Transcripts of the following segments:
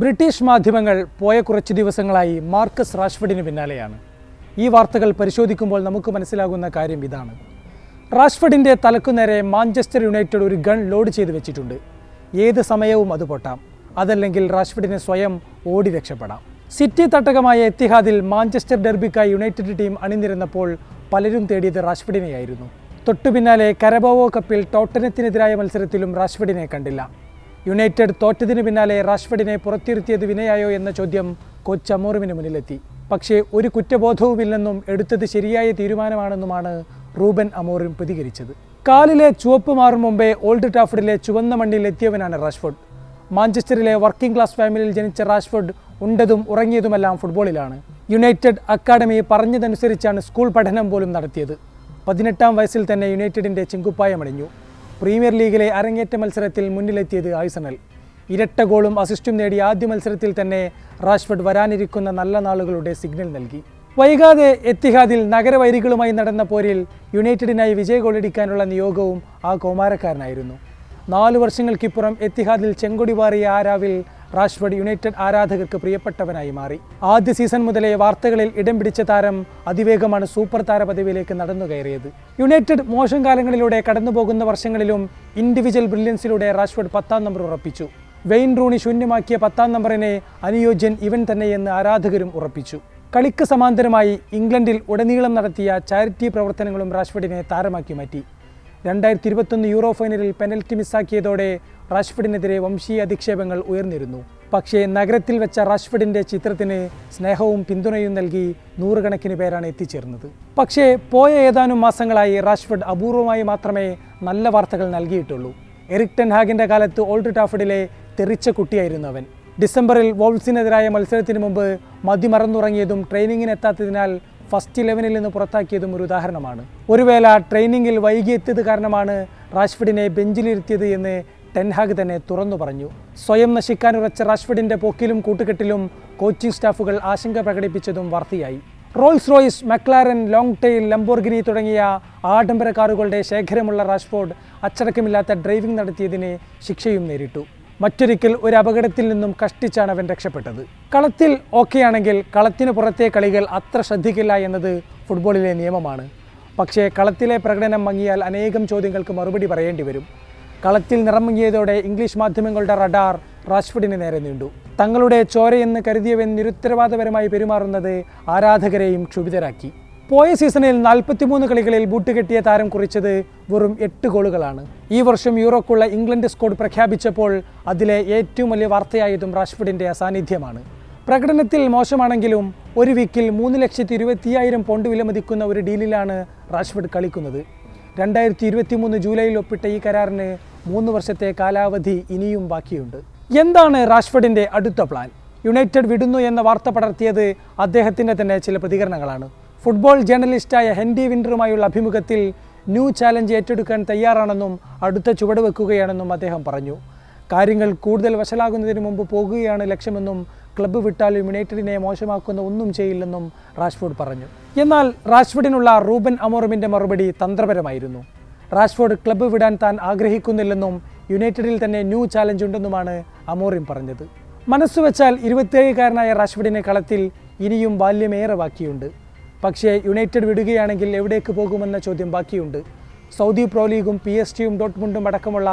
British മാധ്യമങ്ങൾ പോയ കുറച്ച് ദിവസങ്ങളായി മാർക്കസ് റാഷ്ഫഡിന് പിന്നാലെയാണ്. ഈ വാർത്തകൾ പരിശോധിക്കുമ്പോൾ നമുക്ക് മനസ്സിലാകുന്ന കാര്യം ഇതാണ്. റാഷ്ഫഡിന്റെ തലക്കുനേരെ മാഞ്ചസ്റ്റർ യുണൈറ്റഡ് ഒരു ഗൺ ലോഡ് ചെയ്ത് വെച്ചിട്ടുണ്ട്. ഏത് സമയവും അത് പൊട്ടാം. അതല്ലെങ്കിൽ റാഷ്ഫഡിന് സ്വയം ഓടി രക്ഷപ്പെടാം. സിറ്റി തട്ടകമായ എത്തിഹാദിൽ മാഞ്ചസ്റ്റർ ഡെർബിക്കായി യുണൈറ്റഡ് ടീം അണിനിരുന്നപ്പോൾ പലരും തേടിയത് റാഷ്ഫഡിനെയായിരുന്നു. തൊട്ടു പിന്നാലെ കരബോവോ കപ്പിൽ ടോട്ടനത്തിനെതിരായ മത്സരത്തിലും റാഷ്ഫഡിനെ കണ്ടില്ല. യുണൈറ്റഡ് തോറ്റതിന് പിന്നാലെ റാഷ്ഫഡിനെ പുറത്തിരുത്തിയത് വിനയായോ എന്ന ചോദ്യം കോച്ച് അമോറിമിന് മുന്നിലെത്തി. പക്ഷേ ഒരു കുറ്റബോധവുമില്ലെന്നും എടുത്തത് ശരിയായ തീരുമാനമാണെന്നുമാണ് റൂബൻ അമോറിം പ്രതികരിച്ചത്. കാലിലെ ചുവപ്പ് മാറും മുമ്പേ ഓൾഡ് ടാഫഡിലെ ചുവന്ന മണ്ണിൽ എത്തിയവനാണ് റാഷ്ഫോർഡ്. മാഞ്ചസ്റ്ററിലെ വർക്കിംഗ് ക്ലാസ് ഫാമിലിയിൽ ജനിച്ച റാഷ്ഫോർഡ് ഉണ്ടതും ഉറങ്ങിയതുമെല്ലാം ഫുട്ബോളിലാണ്. യുണൈറ്റഡ് അക്കാഡമി പറഞ്ഞതനുസരിച്ചാണ് സ്കൂൾ പഠനം പോലും നടത്തിയത്. പതിനെട്ടാം വയസ്സിൽ തന്നെ യുണൈറ്റഡിന്റെ ചെങ്കുപ്പായമണിഞ്ഞു. പ്രീമിയർ ലീഗിലെ അരങ്ങേറ്റ മത്സരത്തിൽ മുന്നിലെത്തിയത് ആഴ്സണൽ. ഇരട്ട ഗോളും അസിസ്റ്റും നേടി ആദ്യ മത്സരത്തിൽ തന്നെ റാഷ്ഫഡ് വരാനിരിക്കുന്ന നല്ല നാളുകളുടെ സിഗ്നൽ നൽകി. വൈകാതെ എത്തിഹാദിൽ നഗരവൈരികളുമായി നടന്ന പോരിൽ യുണൈറ്റഡിനായി വിജയ ഗോളടിക്കാനുള്ള നിയോഗവും ആ കൗമാരക്കാരനായിരുന്നു. നാലു വർഷങ്ങൾക്കിപ്പുറം എത്തിഹാദിൽ ചെങ്കൊടി പാറിയ ആരാവിൽ റാഷ്ഫഡ് യുണൈറ്റഡ് ആരാധകർക്ക് പ്രിയപ്പെട്ടവനായി മാറി. ആദ്യ സീസൺ മുതലേ വാർത്തകളിൽ ഇടം പിടിച്ച താരം അതിവേഗമാണ് സൂപ്പർ താര പദവിയിലേക്ക് നടന്നു കയറിയത്. യുണൈറ്റഡ് മോശം കാലങ്ങളിലൂടെ കടന്നുപോകുന്ന വർഷങ്ങളിലും ഇൻഡിവിജ്വൽ ബ്രില്യൻസിലൂടെ റാഷ്വഡ് പത്താം നമ്പർ ഉറപ്പിച്ചു. വെയിൻ റൂണി ശൂന്യമാക്കിയ പത്താം നമ്പറിനെ അനുയോജ്യൻ ഇവൻ തന്നെയെന്ന് ആരാധകരും ഉറപ്പിച്ചു. കളിക്ക് സമാന്തരമായി ഇംഗ്ലണ്ടിൽ ഉടനീളം നടത്തിയ ചാരിറ്റി പ്രവർത്തനങ്ങളും റാഷ്വഡിനെ താരമാക്കി മാറ്റി. രണ്ടായിരത്തി ഇരുപത്തൊന്ന് യൂറോ ഫൈനലിൽ പെനൽറ്റി മിസ്സാക്കിയതോടെ റാഷ്ഫഡിനെതിരെ വംശീയ അധിക്ഷേപങ്ങൾ ഉയർന്നിരുന്നു. പക്ഷേ നഗരത്തിൽ വെച്ച റാഷ്ഫഡിന്റെ ചിത്രത്തിന് സ്നേഹവും പിന്തുണയും നൽകി നൂറുകണക്കിന് പേരാണ് എത്തിച്ചേർന്നത്. പക്ഷേ പോയ ഏതാനും മാസങ്ങളായി റാഷ്ഫഡ് അപൂർവമായി മാത്രമേ നല്ല വാർത്തകൾ നൽകിയിട്ടുള്ളൂ. എറിക് ടെൻ ഹാഗിന്റെ കാലത്ത് ഓൾഡ് ടാഫഡിലെ തെറിച്ച കുട്ടിയായിരുന്നു അവൻ. ഡിസംബറിൽ വോൾസിനെതിരായ മത്സരത്തിന് മുമ്പ് മതിമറന്നുറങ്ങിയതും ട്രെയിനിങ്ങിനെത്താത്തതിനാൽ ഫസ്റ്റ് ഇലവനിൽ നിന്ന് പുറത്താക്കിയതും ഒരു ഉദാഹരണമാണ്. ഒരു വേള ട്രെയിനിങ്ങിൽ വൈകിയെത്തിയത് കാരണമാണ് റാഷ്ഫിഡിനെ ബെഞ്ചിലിരുത്തിയത് എന്ന് ടെൻഹാഗ് തന്നെ തുറന്നു പറഞ്ഞു. സ്വയം നശിക്കാനുറച്ച റാഷ്ഫിഡിന്റെ പോക്കിലും കൂട്ടുകെട്ടിലും കോച്ചിംഗ് സ്റ്റാഫുകൾ ആശങ്ക പ്രകടിപ്പിച്ചതും വാർത്തയായി. Rolls Royce McLaren long tail Lamborghini തുടങ്ങിയ ആഡംബര കാറുകളുടെ ശേഖരമുള്ള റാഷ്ഫോർഡ് അച്ചടക്കമില്ലാത്ത ഡ്രൈവിംഗ് നടത്തിയതിന് ശിക്ഷയും നേരിട്ടു. മറ്റൊരിക്കൽ ഒരു അപകടത്തിൽ നിന്നും കഷ്ടിച്ചാണ് അവൻ രക്ഷപ്പെട്ടത്. കളത്തിൽ ഓക്കെയാണെങ്കിൽ കളത്തിന് പുറത്തെ കളികൾ അത്ര ശ്രദ്ധിക്കില്ല എന്നത് ഫുട്ബോളിലെ നിയമമാണ്. പക്ഷേ കളത്തിലെ പ്രകടനം മങ്ങിയാൽ അനേകം ചോദ്യങ്ങൾക്ക് മറുപടി പറയേണ്ടി വരും. കളത്തിൽ നിറമങ്ങിയതോടെ ഇംഗ്ലീഷ് മാധ്യമങ്ങളുടെ റഡാർ റാഷ്ഫുഡിന് നേരെ നീണ്ടു. തങ്ങളുടെ ചോരയെന്ന് കരുതിയവൻ നിരുത്തരവാദപരമായി പെരുമാറുന്നത് ആരാധകരെയും ക്ഷുഭിതരാക്കി. പോയ സീസണിൽ നാൽപ്പത്തിമൂന്ന് കളികളിൽ ബൂട്ട് കെട്ടിയ താരം കുറിച്ചത് വെറും എട്ട് ഗോളുകളാണ്. ഈ വർഷം യൂറോക്കുള്ള ഇംഗ്ലണ്ട് സ്ക്വാഡ് പ്രഖ്യാപിച്ചപ്പോൾ അതിലെ ഏറ്റവും വലിയ വാർത്തയായതും റാഷ്ഫുഡിന്റെ അസാന്നിധ്യമാണ്. പ്രകടനത്തിൽ മോശമാണെങ്കിലും ഒരു വീക്കിൽ മൂന്ന് ലക്ഷത്തി ഇരുപത്തിയായിരം പൗണ്ട് വിലമതിക്കുന്ന ഒരു ഡീലിലാണ് റാഷ്ഫുഡ് കളിക്കുന്നത്. രണ്ടായിരത്തി ഇരുപത്തി മൂന്ന് ജൂലൈയിൽ ഒപ്പിട്ട ഈ കരാറിന് മൂന്ന് വർഷത്തെ കാലാവധി ഇനിയും ബാക്കിയുണ്ട്. എന്താണ് റാഷ്ഫഡിന്റെ അടുത്ത പ്ലാൻ? യുണൈറ്റഡ് വിടുന്നു എന്ന വാർത്ത പടർത്തിയത് അദ്ദേഹത്തിന്റെ തന്നെ ചില പ്രതികരണങ്ങളാണ്. ഫുട്ബോൾ ജേർണലിസ്റ്റായ ഹെൻഡി വിൻഡറുമായുള്ള അഭിമുഖത്തിൽ ന്യൂ ചാലഞ്ച് ഏറ്റെടുക്കാൻ തയ്യാറാണെന്നും അടുത്ത ചുവട് വെക്കുകയാണെന്നും അദ്ദേഹം പറഞ്ഞു. കാര്യങ്ങൾ കൂടുതൽ വഷളാകുന്നതിന് മുമ്പ് പോകുകയാണ് ലക്ഷ്യമെന്നും ക്ലബ്ബ് വിട്ടാൽ യുണൈറ്റഡിനെ മോശമാക്കുന്ന ഒന്നും ചെയ്യില്ലെന്നും റാഷ്ഫോർഡ് പറഞ്ഞു. എന്നാൽ റാഷ്ഫോർഡിനുള്ള റൂബൻ അമോറമിന്റെ മറുപടി തന്ത്രപരമായിരുന്നു. റാഷ്ഫോർഡ് ക്ലബ്ബ് വിടാൻ താൻ ആഗ്രഹിക്കുന്നില്ലെന്നും യുണൈറ്റഡിൽ തന്നെ ന്യൂ ചാലഞ്ച് ഉണ്ടെന്നുമാണ് അമോറിം പറഞ്ഞത്. മനസ്സുവെച്ചാൽ ഇരുപത്തിയേഴുകാരനായ റാഷ്ഫോർഡിനെ കളത്തിൽ ഇനിയും ബാല്യമേറെ ബാക്കിയുണ്ട്. പക്ഷേ യുണൈറ്റഡ് വിടുകയാണെങ്കിൽ എവിടേക്ക് പോകുമെന്ന ചോദ്യം ബാക്കിയുണ്ട്. സൗദി പ്രോ ലീഗും പി എസ് ടിയും ഡോട്ട്മുണ്ടും അടക്കമുള്ള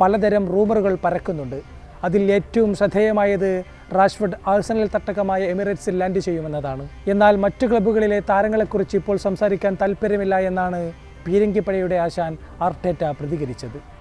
പലതരം റൂമറുകൾ പരക്കുന്നുണ്ട്. അതിൽ ഏറ്റവും ശ്രദ്ധേയമായത് റാഷ്ഫർഡ് ആഴ്സണൽ തട്ടകമായ എമിറേറ്റ്സിൽ ലാൻഡ് ചെയ്യുമെന്നതാണ്. എന്നാൽ മറ്റു ക്ലബ്ബുകളിലെ താരങ്ങളെക്കുറിച്ച് ഇപ്പോൾ സംസാരിക്കാൻ താല്പര്യമില്ല എന്നാണ് പീരങ്കിപ്പഴയുടെ ആശാൻ ആർട്ടേറ്റ പ്രതികരിച്ചത്.